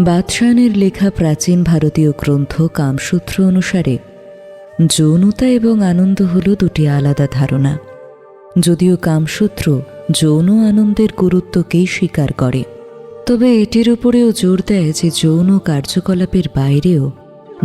বাদশায়নের লেখা প্রাচীন ভারতীয় গ্রন্থ কামসূত্র অনুসারে, যৌনতা এবং আনন্দ হল দুটি আলাদা ধারণা। যদিও কামসূত্র যৌন আনন্দের গুরুত্বকেই স্বীকার করে, তবে এটির উপরেও জোর দেয় যে যৌন কার্যকলাপের বাইরেও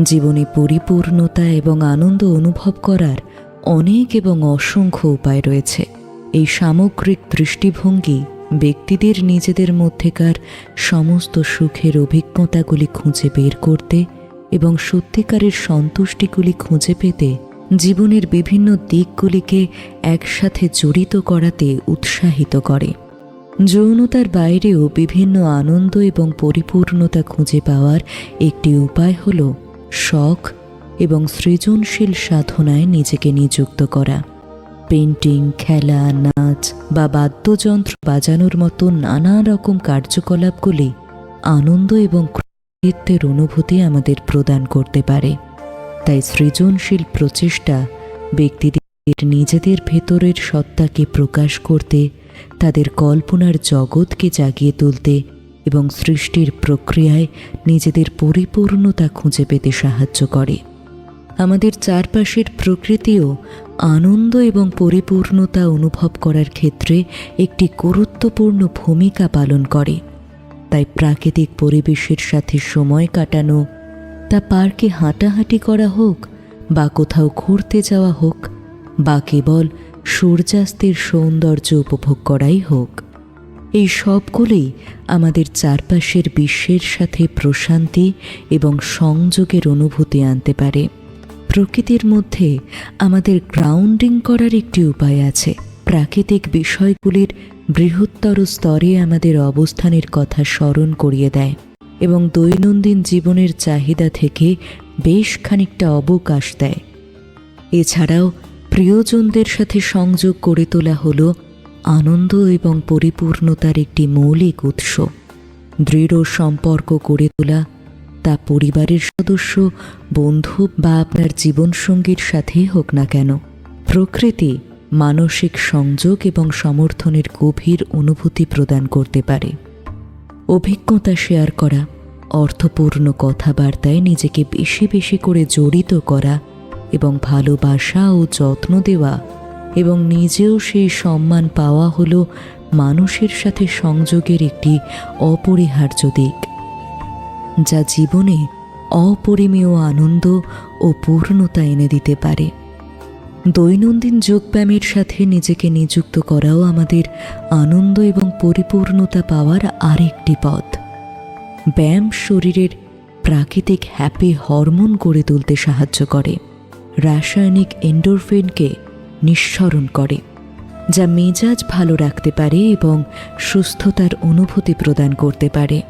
জীবনে পরিপূর্ণতা এবং আনন্দ অনুভব করার অনেক এবং অসংখ্য উপায় রয়েছে। এই সামগ্রিক দৃষ্টিভঙ্গি ব্যক্তিদের নিজেদের মধ্যেকার সমস্ত সুখের অভিজ্ঞতাগুলি খুঁজে বের করতে এবং সত্যিকারের সন্তুষ্টিগুলি খুঁজে পেতে জীবনের বিভিন্ন দিকগুলিকে একসাথে জড়িত করাতে উৎসাহিত করে। যৌনতার বাইরেও বিভিন্ন আনন্দ এবং পরিপূর্ণতা খুঁজে পাওয়ার একটি উপায় হল শখ এবং সৃজনশীল সাধনায় নিজেকে নিযুক্ত করা। পেন্টিং খেলা, নাচ বা বাদ্যযন্ত্র বাজানোর মতো নানা রকম কার্যকলাপগুলি আনন্দ এবং কৃতিত্বের অনুভূতি আমাদের প্রদান করতে পারে। তাই সৃজনশীল প্রচেষ্টা ব্যক্তিদের নিজেদের ভেতরের সত্তাকে প্রকাশ করতে, তাদের কল্পনার জগৎকে জাগিয়ে তুলতে এবং সৃষ্টির প্রক্রিয়ায় নিজেদের পরিপূর্ণতা খুঁজে পেতে সাহায্য করে। আমাদের চারপাশের প্রকৃতিও আনন্দ এবং পরিপূর্ণতা অনুভব করার ক্ষেত্রে একটি গুরুত্বপূর্ণ ভূমিকা পালন করে। তাই প্রাকৃতিক পরিবেশের সাথে সময় কাটানো, তা পার্কে হাঁটাহাঁটি করা হোক বা কোথাও ঘুরতে যাওয়া হোক, বা কেবল সূর্যাস্তের সৌন্দর্য উপভোগ করাই হোক। এই সবগুলোই আমাদের চারপাশের বিশ্বের সাথে প্রশান্তি এবং সংযোগের অনুভূতি আনতে পারে। প্রকৃতির মধ্যে আমাদের গ্রাউন্ডিং করার একটি উপায় আছে। প্রাকৃতিক বিষয়গুলির বৃহত্তর স্তরে আমাদের অবস্থানের কথা স্মরণ করিয়ে দেয় এবং দৈনন্দিন জীবনের চাহিদা থেকে বেশ খানিকটা অবকাশ দেয়। এছাড়াও প্রিয়জনদের সাথে সংযোগ করে তোলা হলো আনন্দ এবং পরিপূর্ণতার একটি মৌলিক উৎস। দৃঢ় সম্পর্ক গড়ে তোলা তা পরিবারের সদস্য, বন্ধু বা আপনার জীবনসঙ্গীর সাথেই হোক না কেন। প্রকৃতি মানসিক সংযোগ এবং সমর্থনের গভীর অনুভূতি প্রদান করতে পারে। অভিজ্ঞতা শেয়ার করা, অর্থপূর্ণ কথাবার্তায় নিজেকে বেশি বেশি করে জড়িত করা এবং ভালোবাসা ও যত্ন দেওয়া এবং নিজেও সেই সম্মান পাওয়া হলো মানুষের সাথে সংযোগের একটি অপরিহার্য দিক। যা জীবনে অপরিমেয় আনন্দ ও পূর্ণতা এনে দিতে পারে। দৈনন্দিন যোগব্যায়ামের সাথে নিজেকে নিযুক্ত করাও আমাদের আনন্দ এবং পরিপূর্ণতা পাওয়ার আরেকটি পথ। ব্যায়াম শরীরের প্রাকৃতিক হ্যাপি হরমোন গড়ে তুলতে সাহায্য করে। রাসায়নিক এন্ডোরফিনকে নিঃসরণ করে, যা মেজাজ ভালো রাখতে পারে এবং সুস্থতার অনুভূতি প্রদান করতে পারে।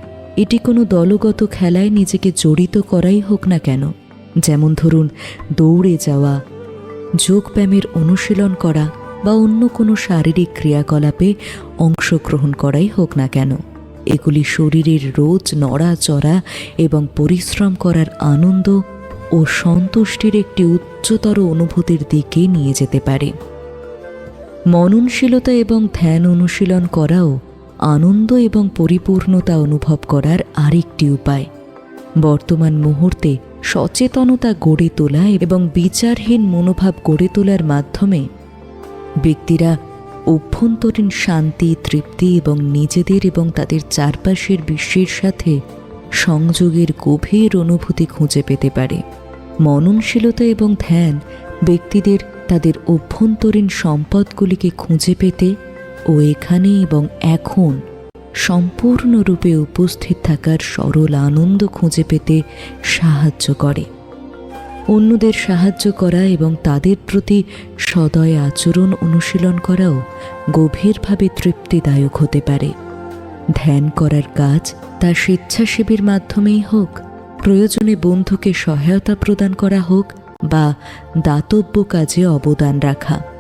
এটি কোনো দলগত খেলায় নিজেকে জড়িত করাই হোক না কেন। যেমন ধরুন, দৌড়ে যাওয়া, যোগব্যায়ামের অনুশীলন করা বা অন্য কোনো শারীরিক ক্রিয়াকলাপে অংশগ্রহণ করাই হোক না কেন। এগুলি শরীরের রোজ নড়াচড়া এবং পরিশ্রম করার আনন্দ ও সন্তুষ্টির একটি উচ্চতর অনুভূতির দিকে নিয়ে যেতে পারে। মননশীলতা এবং ধ্যান অনুশীলন করাও আনন্দ এবং পরিপূর্ণতা অনুভব করার আরেকটি উপায়। বর্তমান মুহূর্তে সচেতনতা গড়ে তোলা এবং বিচারহীন মনোভাব গড়ে তোলার মাধ্যমে ব্যক্তিরা অভ্যন্তরীণ শান্তি, তৃপ্তি এবং নিজেদের এবং তাদের চারপাশের বিশ্বের সাথে সংযোগের গভীর অনুভূতি খুঁজে পেতে পারে। মননশীলতা এবং ধ্যান ব্যক্তিদের তাদের অভ্যন্তরীণ সম্পদগুলিকে খুঁজে পেতে ও এখানে এবং এখন সম্পূর্ণরূপে উপস্থিত থাকার সরল আনন্দ খুঁজে পেতে সাহায্য করে। অন্যদের সাহায্য করা এবং তাদের প্রতি সদয় আচরণ অনুশীলন করাও গভীরভাবে তৃপ্তিদায়ক হতে পারে। ধ্যান করার কাজ তা স্বেচ্ছাসেবীর মাধ্যমেই হোক, প্রয়োজনে বন্ধুকে সহায়তা প্রদান করা হোক বা দাতব্য কাজে অবদান রাখা।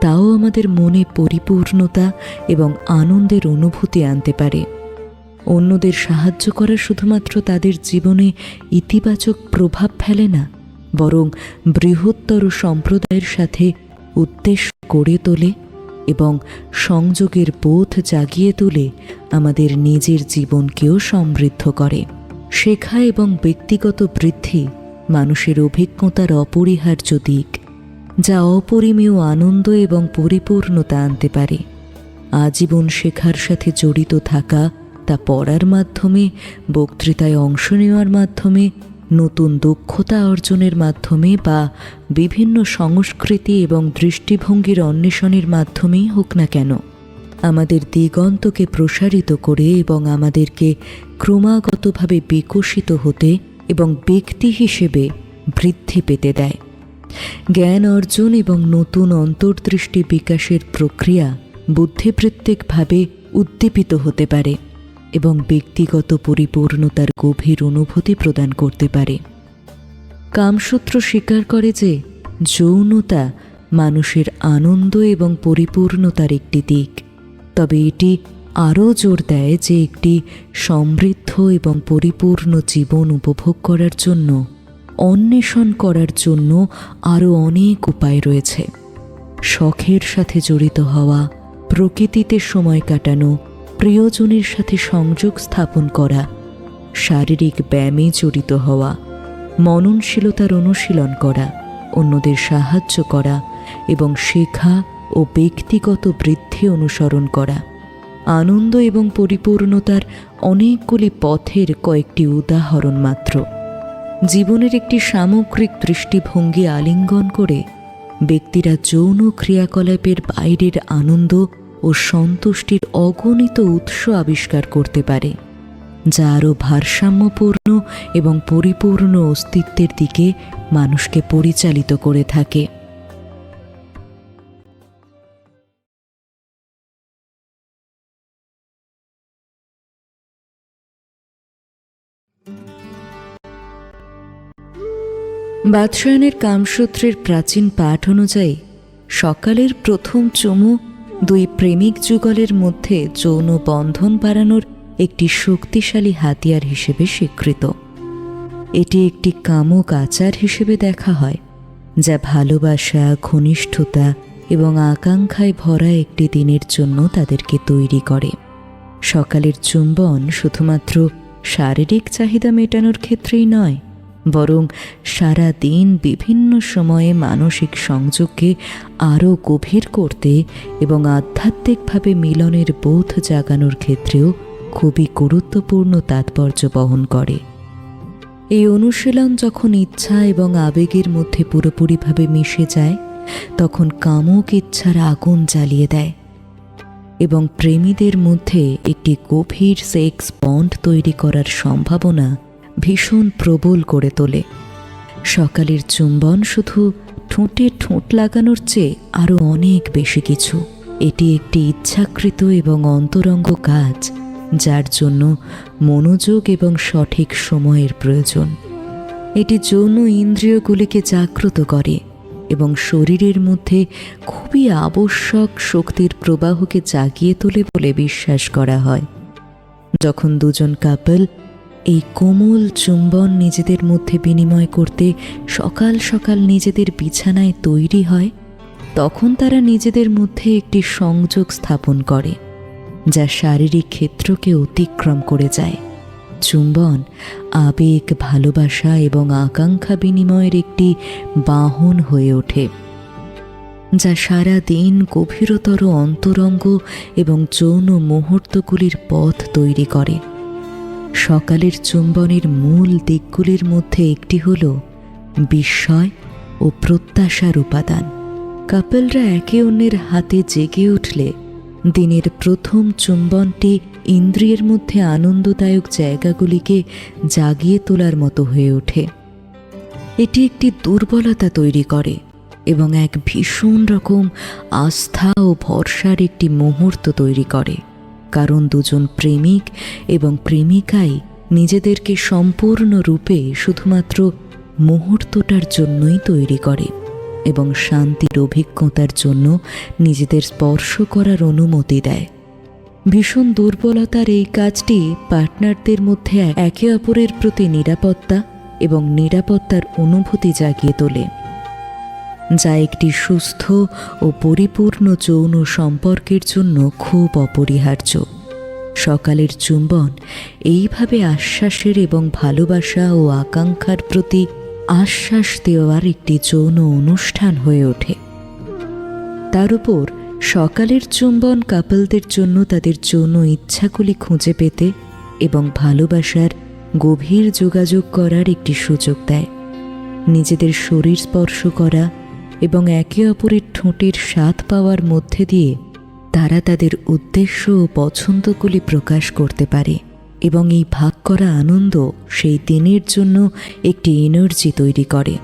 তাও আমাদের মনে পরিপূর্ণতা এবং আনন্দের অনুভূতি আনতে পারে। অন্যদের সাহায্য করা শুধুমাত্র তাদের জীবনে ইতিবাচক প্রভাব ফেলে না, বরং বৃহত্তর সম্প্রদায়ের সাথে উদ্দেশ্য গড়ে তোলে এবং সংযোগের বোধ জাগিয়ে তুলে আমাদের নিজের জীবনকেও সমৃদ্ধ করে। শেখা এবং ব্যক্তিগত বৃদ্ধি মানুষের অভিজ্ঞতার অপরিহার্য দিক। যা অপরিমেয় আনন্দ এবং পরিপূর্ণতা আনতে পারে। আজীবন শেখার সাথে জড়িত থাকা তা পড়ার মাধ্যমে, বক্তৃতায় অংশ নেওয়ার মাধ্যমে, নতুন দক্ষতা অর্জনের মাধ্যমে বা বিভিন্ন সংস্কৃতি এবং দৃষ্টিভঙ্গির অন্বেষণের মাধ্যমেই হোক না কেন, আমাদের দিগন্তকে প্রসারিত করে এবং আমাদেরকে ক্রমাগতভাবে বিকশিত হতে এবং ব্যক্তি হিসেবে বৃদ্ধি পেতে দেয়। জ্ঞান অর্জন এবং নতুন অন্তর্দৃষ্টি বিকাশের প্রক্রিয়া বুদ্ধিবৃত্তিকভাবে উদ্দীপিত হতে পারে এবং ব্যক্তিগত পরিপূর্ণতার গভীর অনুভূতি প্রদান করতে পারে। কামসূত্র স্বীকার করে যে যৌনতা মানুষের আনন্দ এবং পরিপূর্ণতার একটি দিক, তবে এটি আরও জোর দেয় যে একটি সমৃদ্ধ এবং পরিপূর্ণ জীবন উপভোগ করার জন্য অন্বেষণ করার জন্য আরও অনেক উপায় রয়েছে। শখের সাথে জড়িত হওয়া, প্রকৃতিতে সময় কাটানো, প্রিয়জনের সাথে সংযোগ স্থাপন করা, শারীরিক ব্যায়ামে জড়িত হওয়া, মননশীলতার অনুশীলন করা, অন্যদের সাহায্য করা এবং শেখা ও ব্যক্তিগত বৃদ্ধি অনুসরণ করা। আনন্দ এবং পরিপূর্ণতার অনেকগুলি পথের কয়েকটি উদাহরণ মাত্র। জীবনের একটি সামগ্রিক দৃষ্টিভঙ্গি আলিঙ্গন করে ব্যক্তিরা যৌন ক্রিয়াকলাপের বাইরের আনন্দ ও সন্তুষ্টির অগণিত উৎস আবিষ্কার করতে পারে, যা আরও ভারসাম্যপূর্ণ এবং পরিপূর্ণ অস্তিত্বের দিকে মানুষকে পরিচালিত করে থাকে। বাদশায়নের কামসূত্রের প্রাচীন পাঠ অনুযায়ী, সকালের প্রথম চুমু দুই প্রেমিক যুগলের মধ্যে যৌন বন্ধন বাড়ানোর একটি শক্তিশালী হাতিয়ার হিসেবে স্বীকৃত। এটি একটি কামক আচার হিসেবে দেখা হয়, যা ভালোবাসা, ঘনিষ্ঠতা এবং আকাঙ্ক্ষায় ভরা একটি দিনের জন্য তাদেরকে তৈরি করে। সকালের চুম্বন শুধুমাত্র শারীরিক চাহিদা মেটানোর ক্ষেত্রেই নয় বরং সারা দিন বিভিন্ন সময়ে মানসিক সংযোগকে আরও গভীর করতে এবং আধ্যাত্মিকভাবে মিলনের বোধ জাগানোর ক্ষেত্রেও খুবই গুরুত্বপূর্ণ তাৎপর্য বহন করে। এই অনুশীলন যখন ইচ্ছা এবং আবেগের মধ্যে পুরোপুরিভাবে মিশে যায়, তখন কামুক ইচ্ছার আগুন জ্বালিয়ে দেয় এবং প্রেমীদের মধ্যে একটি গভীর সেক্স বন্ড তৈরি করার সম্ভাবনা ভীষণ প্রবল করে তোলে। সকালের চুম্বন শুধু ঠোঁটে ঠোঁট লাগানোর চেয়ে আরও অনেক বেশি কিছু। এটি একটি ইচ্ছাকৃত এবং অন্তরঙ্গ কাজ, যার জন্য মনোযোগ এবং সঠিক সময়ের প্রয়োজন। এটি যৌন ইন্দ্রিয়গুলিকে জাগ্রত করে এবং শরীরের মধ্যে খুবই আবশ্যক শক্তির প্রবাহকে জাগিয়ে তোলে বলে বিশ্বাস করা হয়। যখন দুজন কাপল এই কোমল চুম্বন নিজেদের মধ্যে বিনিময় করতে সকাল সকাল নিজেদের বিছানায় তৈরি হয়, তখন তারা নিজেদের মধ্যে একটি সংযোগ স্থাপন করে, যা শারীরিক ক্ষেত্রকে অতিক্রম করে যায়। চুম্বন আবেগ, ভালোবাসা এবং আকাঙ্ক্ষা বিনিময়ের একটি বাহন হয়ে ওঠে, যা সারা দিন গভীরতর অন্তরঙ্গ এবং যৌন মুহূর্তগুলির পথ তৈরি করে। সকালের চুম্বনের মূল দিকগুলির মধ্যে একটি হল বিস্ময় ও প্রত্যাশার উপাদান। কাপেলরা একে অন্যের হাতে জেগে উঠলে দিনের প্রথম চুম্বনটি ইন্দ্রিয়ের মধ্যে আনন্দদায়ক জায়গাগুলিকে জাগিয়ে তোলার মতো হয়ে ওঠে। এটি একটি দুর্বলতা তৈরি করে এবং এক ভীষণ রকম আস্থা ও ভরসার একটি মুহূর্ত তৈরি করে। কারণ দুজন প্রেমিক এবং প্রেমিকাই নিজেদেরকে সম্পূর্ণরূপে শুধুমাত্র মুহূর্তটার জন্যই তৈরি করে এবং শান্তির অভিজ্ঞতার জন্য নিজেদের স্পর্শ করার অনুমতি দেয়। ভীষণ দুর্বলতার এই কাজটি পার্টনারদের মধ্যে একে অপরের প্রতি নিরাপত্তা এবং নিরাপত্তার অনুভূতি জাগিয়ে তোলে। যা একটি সুস্থ ও পরিপূর্ণ যৌন সম্পর্কের জন্য খুব অপরিহার্য। সকালের চুম্বন এইভাবে আশ্বাসের এবং ভালোবাসা ও আকাঙ্ক্ষার প্রতি আশ্বাস দেওয়ার একটি যৌন অনুষ্ঠান হয়ে ওঠে। তার উপর সকালের চুম্বন কাপলদের জন্য তাদের যৌন ইচ্ছাগুলি খুঁজে পেতে এবং ভালোবাসার গভীর যোগাযোগ করার একটি সুযোগ দেয়। নিজেদের শরীর স্পর্শ করা এবং একে অপরের ঠোঁটের স্বাদ পাওয়ার মধ্যে দিয়ে তারা তাদের উদ্দেশ্য ও পছন্দগুলি প্রকাশ করতে পারে এবং এই ভাগ করা আনন্দ সেই দিনের জন্য একটি এনার্জি তৈরি করে।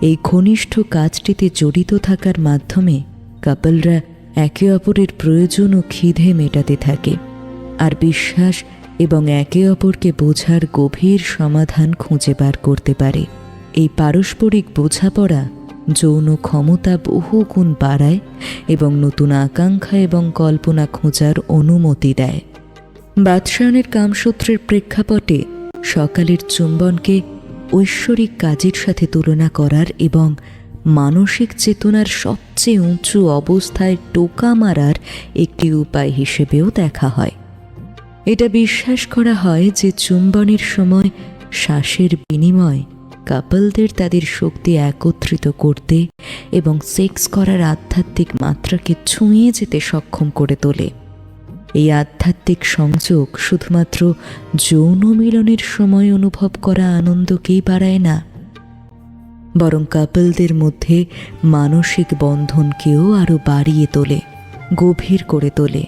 এই ঘনিষ্ঠ কাজটিতে জড়িত থাকার মাধ্যমে কাপলরা একে অপরের প্রয়োজন ও খিদে মেটাতে থাকে আর বিশ্বাস এবং একে অপরকে বোঝার গভীর সমাধান খুঁজে বার করতে পারে। এই পারস্পরিক বোঝাপড়া যৌন ক্ষমতা বহু গুণ বাড়ায় এবং নতুন আকাঙ্ক্ষা এবং কল্পনা খোঁজার অনুমতি দেয়। বাদশায়নের কামসূত্রের প্রেক্ষাপটে সকালের চুম্বনকে ঐশ্বরিক কাজের সাথে তুলনা করার এবং মানসিক চেতনার সবচেয়ে উঁচু অবস্থায় টোকা মারার একটি উপায় হিসেবেও দেখা হয়। এটা বিশ্বাস করা হয় যে চুম্বনের সময় শ্বাসের বিনিময় কাপলদের তাদের শক্তি একত্রিত করতে এবং সেক্স করার আধ্যাত্মিক মাত্রাকে ছুঁয়ে যেতে সক্ষম করে তোলে। এই আধ্যাত্মিক সংযোগ শুধুমাত্র যৌন মিলনের সময় অনুভব করা আনন্দকেই বাড়ায় না, বরং কাপলদের মধ্যে মানসিক বন্ধনকেও আরও বাড়িয়ে তোলে, গভীর করে তোলে।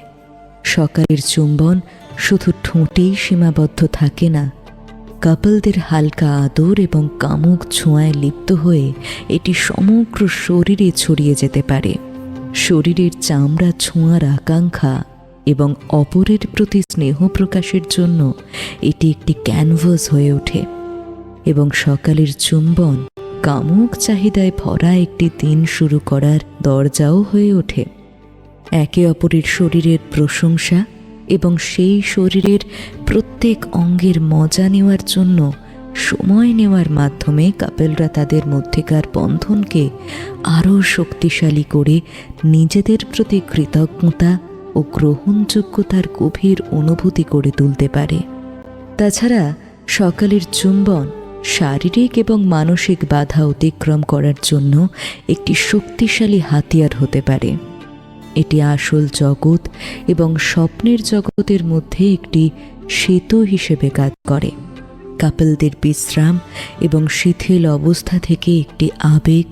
সকালের চুম্বন শুধু ঠোঁটেই সীমাবদ্ধ থাকে না কাপলদের হালকা আদর এবং কামুক ছোঁয়ায় লিপ্ত হয়ে এটি সমগ্র শরীরে ছড়িয়ে যেতে পারে। শরীরের চামড়া ছোঁয়ার আকাঙ্ক্ষা এবং অপরের প্রতি স্নেহ প্রকাশের জন্য এটি একটি ক্যানভাস হয়ে ওঠে এবং সকালের চুম্বন কামুক চাহিদায় ভরা একটি দিন শুরু করার দরজাও হয়ে ওঠে। একে অপরের শরীরের প্রশংসা এবং সেই শরীরের প্রত্যেক অঙ্গের মজা নেওয়ার জন্য সময় নেওয়ার মাধ্যমে কাপেলরা তাদের মধ্যেকার বন্ধনকে আরও শক্তিশালী করে নিজেদের প্রতি কৃতজ্ঞতা ও গ্রহণযোগ্যতার গভীর অনুভূতি করে তুলতে পারে। তাছাড়া সকালের চুম্বন শারীরিক এবং মানসিক বাধা অতিক্রম করার জন্য একটি শক্তিশালী হাতিয়ার হতে পারে। এটি আসল জগৎ এবং স্বপ্নের জগতের মধ্যে একটি সেতু হিসেবে কাজ করে। কাপলদের বিশ্রাম এবং শিথিল অবস্থা থেকে একটি আবেগ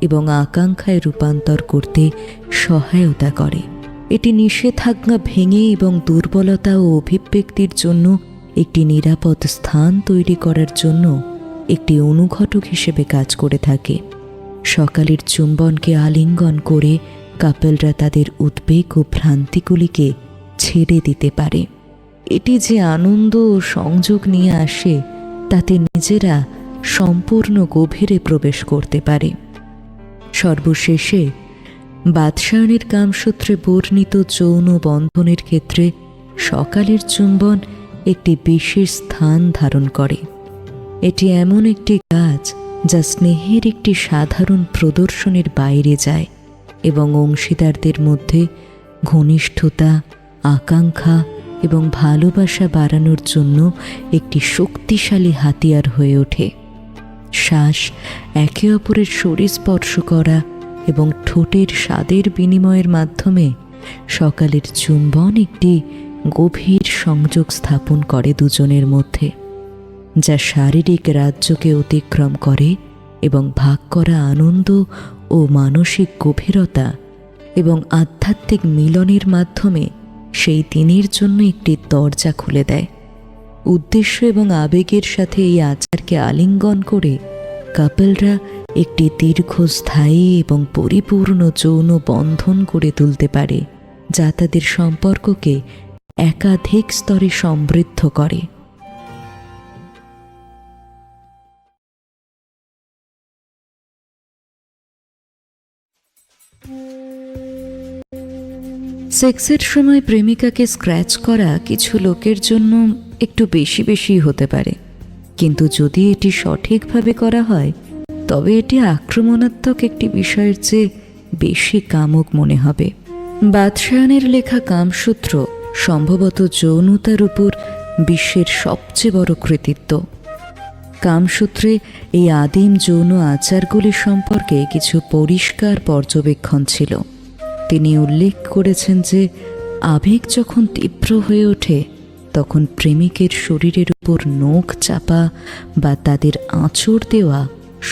এবং আকাঙ্ক্ষায় রূপান্তর করতে সহায়তা করে। এটি নিষেধাজ্ঞা ভেঙে এবং দুর্বলতা ও অভিব্যক্তির জন্য একটি নিরাপদ স্থান তৈরি করার জন্য একটি অনুঘটক হিসেবে কাজ করে থাকে। সকালের চুম্বনকে আলিঙ্গন করে কাপেলরা তাদের উদ্বেগ ও ভ্রান্তিগুলিকে ছেড়ে দিতে পারে। এটি যে আনন্দ ও সংযোগ নিয়ে আসে, তাতে নিজেরা সম্পূর্ণ গভীরে প্রবেশ করতে পারে। সর্বশেষে বাদশায়নের কামসূত্রে বর্ণিত যৌন বন্ধনের ক্ষেত্রে সকালের চুম্বন একটি বিশেষ স্থান ধারণ করে। এটি এমন একটি কাজ যা স্নেহের একটি সাধারণ প্রদর্শনের বাইরে যায়। এবং অংশীদারদের মধ্যে ঘনিষ্ঠতা, আকাঙ্ক্ষা এবং ভালোবাসা বাড়ানোর জন্য একটি শক্তিশালী হাতিয়ার হয়ে ওঠে। শ্বাস একে অপরের শরীর স্পর্শ করা এবং ঠোঁটের স্বাদের বিনিময়ের মাধ্যমে সকালের চুম্বন একটি গভীর সংযোগ স্থাপন করে দুজনের মধ্যে, যা শারীরিক রাজ্যকে অতিক্রম করে এবং ভাগ করা আনন্দ ও মানসিক গভীরতা এবং আধ্যাত্মিক মিলনের মাধ্যমে সেই দিনের জন্য একটি দরজা খুলে দেয়। উদ্দেশ্য এবং আবেগের সাথে এই আচারকে আলিঙ্গন করে কাপলরা একটি দীর্ঘস্থায়ী এবং পরিপূর্ণ যৌন বন্ধন করে তুলতে পারে, যা তাদের সম্পর্ককে একাধিক স্তরে সমৃদ্ধ করে। সেক্সের সময় প্রেমিকাকে স্ক্র্যাচ করা কিছু লোকের জন্য একটু বেশি বেশি হতে পারে। কিন্তু যদি এটি সঠিকভাবে করা হয়, তবে এটি আক্রমণাত্মক একটি বিষয়ের চেয়ে বেশি কামক মনে হবে। বাদশায়নের লেখা কামসূত্র সম্ভবত যৌনতার উপর বিশ্বের সবচেয়ে বড় কৃতিত্ব। কামসূত্রে এই আদিম যৌন আচারগুলি সম্পর্কে কিছু পরিষ্কার পর্যবেক্ষণ ছিল। তিনি উল্লেখ করেছেন যে, আবেগ যখন তীব্র হয়ে ওঠে, তখন প্রেমিকের শরীরের উপর নখ চাপা বা তাদের আঁচড় দেওয়া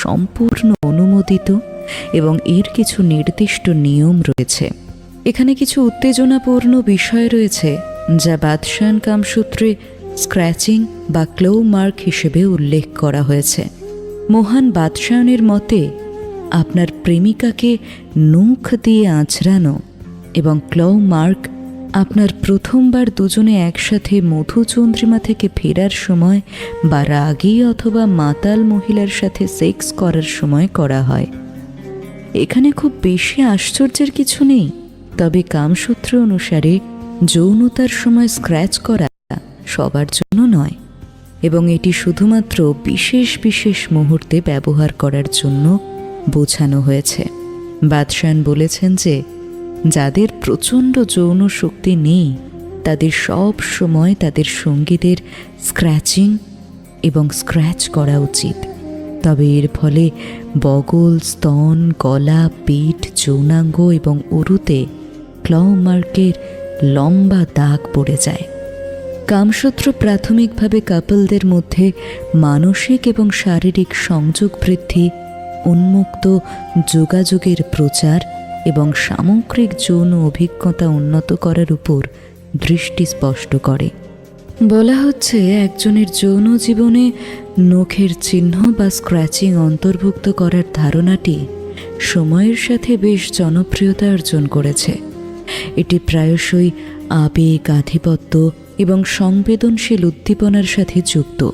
সম্পূর্ণ অনুমোদিত এবং এর কিছু নির্দিষ্ট নিয়ম রয়েছে। এখানে কিছু উত্তেজনাপূর্ণ বিষয় রয়েছে, যা বাদশান কামসূত্রে স্ক্র্যাচিং বা ক্লো মার্ক হিসেবে উল্লেখ করা হয়েছে। মহান বাদশায়নের মতে আপনার প্রেমিকাকে নখ দিয়ে আঁচড়ানো এবং ক্লো মার্ক আপনার প্রথমবার দুজনে একসাথে মধুচন্দ্রিমা থেকে ফেরার সময় বা রাগী অথবা মাতাল মহিলার সাথে সেক্স করার সময় করা হয়। এখানে খুব বেশি আশ্চর্যের কিছু নেই, তবে কামসূত্র অনুসারে যৌনতার সময় স্ক্র্যাচ করা সবার জন্য নয় এবং এটি শুধুমাত্র বিশেষ বিশেষ মুহূর্তে ব্যবহার করার জন্য বোঝানো হয়েছে। বাদশান বলেছেন যে, যাদের প্রচণ্ড যৌন শক্তি নেই, তাদের সব সময় তাদের সঙ্গীদের স্ক্র্যাচিং এবং স্ক্র্যাচ করা উচিত। তবে এর ফলে বগল, স্তন, গলা, পিঠ, যৌনাঙ্গ এবং উরুতে ক্লমার্কের লম্বা দাগ পড়ে যায়। কামসূত্র প্রাথমিকভাবে কাপলদের মধ্যে মানসিক এবং শারীরিক সংযোগ বৃদ্ধি উন্মুক্ত যোগাযোগের প্রচার এবং সামগ্রিক যৌন অভিজ্ঞতা উন্নত করার উপর দৃষ্টি স্পষ্ট করে। বলা হচ্ছে, একজনের যৌন জীবনে নখের চিহ্ন বা স্ক্র্যাচিং অন্তর্ভুক্ত করার ধারণাটি সময়ের সাথে বেশ জনপ্রিয়তা অর্জন করেছে। এটি প্রায়শই আবেগ, আধিপত্য এবং সংবেদনশীল উদ্দীপনার সাথে যুক্ত।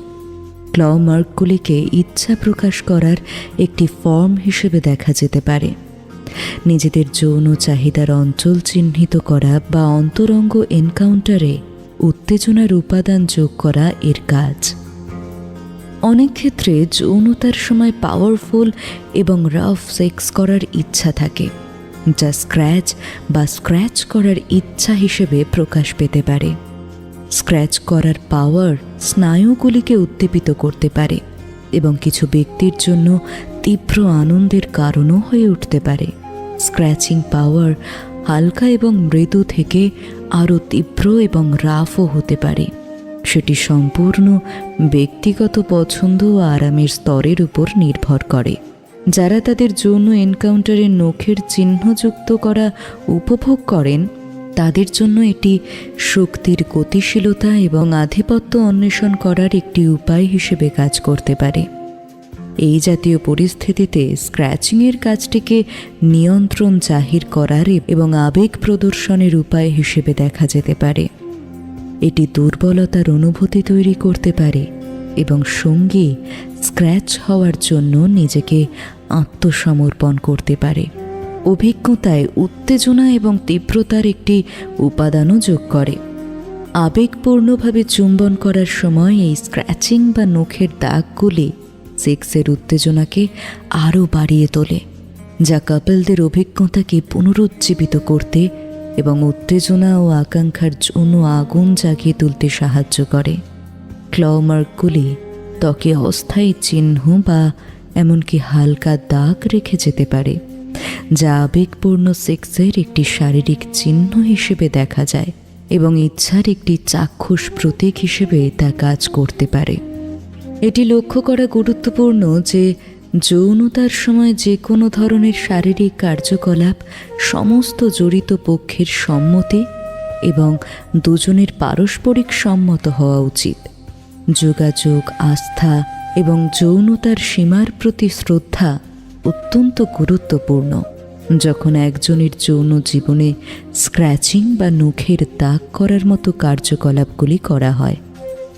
ক্লমার্কগুলিকে ইচ্ছা প্রকাশ করার একটি ফর্ম হিসেবে দেখা যেতে পারে। নিজেদের যৌন চাহিদার অঞ্চল চিহ্নিত করা বা অন্তরঙ্গ এনকাউন্টারে উত্তেজনার উপাদান যোগ করা এর কাজ। অনেক ক্ষেত্রে যৌনতার সময় পাওয়ারফুল এবং রাফ সেক্স করার ইচ্ছা থাকে, যা স্ক্র্যাচ বা স্ক্র্যাচ করার ইচ্ছা হিসেবে প্রকাশ পেতে পারে। স্ক্র্যাচ করার পাওয়ার স্নায়ুগুলিকে উদ্দীপিত করতে পারে এবং কিছু ব্যক্তির জন্য তীব্র আনন্দের কারণও হয়ে উঠতে পারে। স্ক্র্যাচিং পাওয়ার হালকা এবং মৃদু থেকে আরও তীব্র এবং রাফও হতে পারে। সেটি সম্পূর্ণ ব্যক্তিগত পছন্দ ও আরামের স্তরের উপর নির্ভর করে, যারা তাদের যৌন এনকাউন্টারে নখের চিহ্নযুক্ত করা উপভোগ করেন তাদের জন্য এটি শক্তির গতিশীলতা এবং আধিপত্য অন্বেষণ করার একটি উপায় হিসেবে কাজ করতে পারে। এই জাতীয় পরিস্থিতিতে স্ক্র্যাচিংয়ের কাজটিকে নিয়ন্ত্রণ জাহির করার এবং আবেগ প্রদর্শনের উপায় হিসেবে দেখা যেতে পারে। এটি দুর্বলতার অনুভূতি তৈরি করতে পারে এবং সঙ্গী স্ক্র্যাচ হওয়ার জন্য নিজেকে আত্মসমর্পণ করতে পারে। অভিজ্ঞতায় উত্তেজনা এবং তীব্রতার একটি উপাদানও যোগ করে। আবেগপূর্ণভাবে চুম্বন করার সময় এই স্ক্র্যাচিং বা নখের দাগগুলি সেক্সের উত্তেজনাকে আরও বাড়িয়ে তোলে, যা কাপলদের অভিজ্ঞতাকে পুনরুজ্জীবিত করতে এবং উত্তেজনা ও আকাঙ্ক্ষার জন্য আগুন জাগিয়ে তুলতে সাহায্য করে। ক্লমার্কগুলি ত্বকে অস্থায়ী চিহ্ন বা এমনকি হালকা দাগ রেখে যেতে পারে। যা আবেগপূর্ণ সেক্সের একটি শারীরিক চিহ্ন হিসেবে দেখা যায় এবং ইচ্ছার একটি চাক্ষুষ প্রতীক হিসেবে তা কাজ করতে পারে। এটি লক্ষ্য করা গুরুত্বপূর্ণ যে যৌনতার সময় যে কোনো ধরনের শারীরিক কার্যকলাপ সমস্ত জড়িত পক্ষের সম্মতি এবং দুজনের পারস্পরিক সম্মত হওয়া উচিত। যোগাযোগ, আস্থা এবং যৌনতার সীমার প্রতি শ্রদ্ধা অত্যন্ত গুরুত্বপূর্ণ। যখন একজনের যৌন জীবনে স্ক্র্যাচিং বা নখের দাগ করার মতো কার্যকলাপগুলি করা হয়,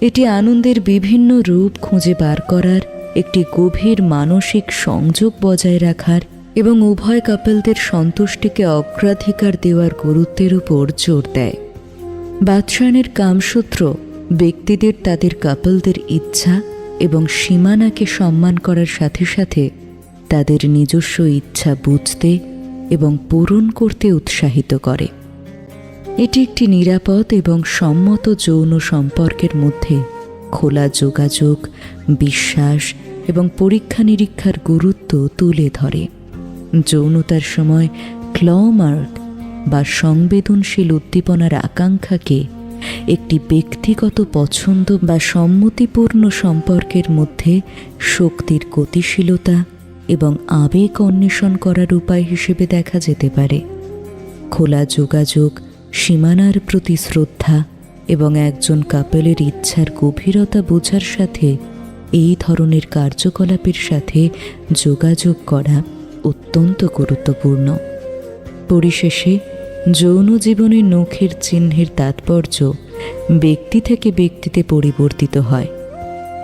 এটি আনন্দের বিভিন্ন রূপ খুঁজে বার করার একটি গভীর মানসিক সংযোগ বজায় রাখার এবং উভয় কাপলদের সন্তুষ্টিকে অগ্রাধিকার দেওয়ার গুরুত্বের উপর জোর দেয়। বাদশায়নের কামসূত্র, ব্যক্তিদের তাদের কাপলদের ইচ্ছা এবং সীমানাকে সম্মান করার সাথে সাথে তাদের নিজস্ব ইচ্ছা বুঝতে এবং পূরণ করতে উৎসাহিত করে। এটি একটি নিরাপদ এবং সম্মত যৌন সম্পর্কের মধ্যে খোলা যোগাযোগ, বিশ্বাস এবং পরীক্ষা নিরীক্ষার গুরুত্ব তুলে ধরে। যৌনতার সময় ক্লমার্ক বা সংবেদনশীল উদ্দীপনার আকাঙ্ক্ষাকে একটি ব্যক্তিগত পছন্দ বা সম্মতিপূর্ণ সম্পর্কের মধ্যে শক্তির গতিশীলতা এবং আবেগ অন্বেষণ করার উপায় হিসেবে দেখা যেতে পারে। খোলা যোগাযোগ, সীমানার প্রতি শ্রদ্ধা এবং একজন কাপেলের ইচ্ছার গভীরতা বোঝার সাথে এই ধরনের কার্যকলাপের সাথে যোগাযোগ করা অত্যন্ত গুরুত্বপূর্ণ। পরিশেষে, যৌন জীবনে নখের চিহ্নের তাৎপর্য ব্যক্তি থেকে ব্যক্তিতে পরিবর্তিত হয়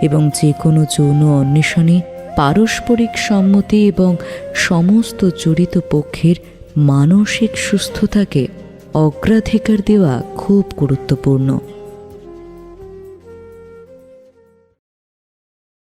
এবং যে কোনো যৌন অন্বেষণে পারস্পরিক সম্মতি এবং সমস্ত জড়িত পক্ষের মানসিক সুস্থতাকে অগ্রাধিকার দেওয়া খুব গুরুত্বপূর্ণ।